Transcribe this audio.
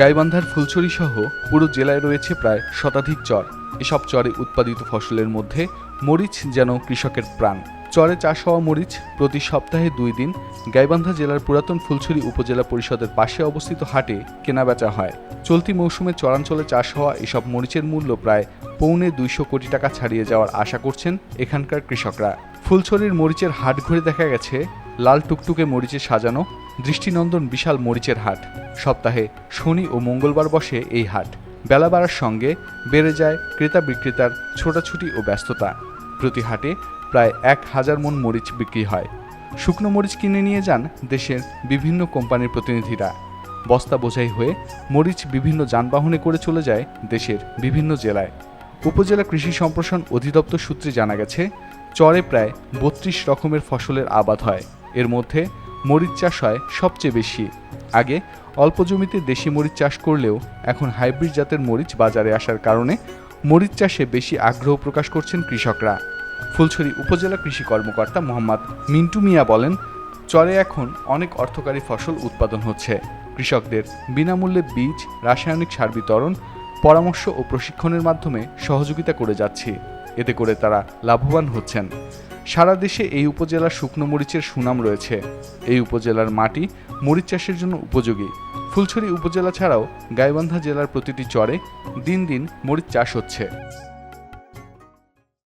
গাইবান্ধার ফুলছড়ি সহ পুরো জেলায় রয়েছে প্রায় শতাধিক চর। এসব চরে উৎপাদিত ফসলের মধ্যে মরিচ যেন কৃষকের প্রাণ। চরে চাষ হওয়া মরিচ প্রতি সপ্তাহে দুই দিন গাইবান্ধা জেলার পুরাতন ফুলছড়ি উপজেলা পরিষদের পাশে অবস্থিত হাটে কেনাবেচা হয়। চলতি মৌসুমে চরাঞ্চলে চাষ হওয়া এসব মরিচের মূল্য প্রায় পৌনে দুইশো কোটি টাকা ছাড়িয়ে যাওয়ার আশা করছেন এখানকার কৃষকরা। ফুলছড়ির মরিচের হাট ঘুরে দেখা গেছে লাল টুকটুকে মরিচে সাজানো, দৃষ্টিনন্দন বিশাল মরিচের হাট। সপ্তাহে শনি ও মঙ্গলবার বসে এই হাট। বেলা বাড়ার সঙ্গে বেড়ে যায় ক্রেতা বিক্রেতার ছোটাছুটি ও ব্যস্ততা। প্রতি হাটে প্রায় এক হাজার মন মরিচ বিক্রি হয়। শুকনো মরিচ কিনে নিয়ে যান দেশের বিভিন্ন কোম্পানির প্রতিনিধিরা। বস্তা বোঝাই হয়ে মরিচ বিভিন্ন যানবাহনে করে চলে যায় দেশের বিভিন্ন জেলায়। উপজেলা কৃষি সম্প্রসারণ অধিদপ্তর সূত্রে জানা গেছে, চরে প্রায় বত্রিশ রকমের ফসলের আবাদ হয়। এর মধ্যে মরিচ চাষ হয় সবচেয়ে বেশি। আগে অল্প জমিতে দেশি মরিচ চাষ করলেও এখন হাইব্রিড জাতের মরিচ বাজারে আসার কারণে মরিচ চাষে বেশি আগ্রহ প্রকাশ করছেন কৃষকরা। ফুলছড়ি উপজেলা কৃষি কর্মকর্তা মোহাম্মদ মিন্টু মিয়া বলেন, চরে এখন অনেক অর্থকারী ফসল উৎপাদন হচ্ছে। কৃষকদের বিনামূল্যে বীজ, রাসায়নিক সার বিতরণ, পরামর্শ ও প্রশিক্ষণের মাধ্যমে সহযোগিতা করে যাচ্ছি। এতে করে তারা লাভবান হচ্ছেন। সারা দেশে এই উপজেলার শুকনো মরিচের সুনাম রয়েছে। এই উপজেলার মাটি মরিচ চাষের জন্য উপযোগী। ফুলছড়ি উপজেলা ছাড়াও গাইবান্ধা জেলার প্রতিটি চরে দিন দিন মরিচ চাষ হচ্ছে।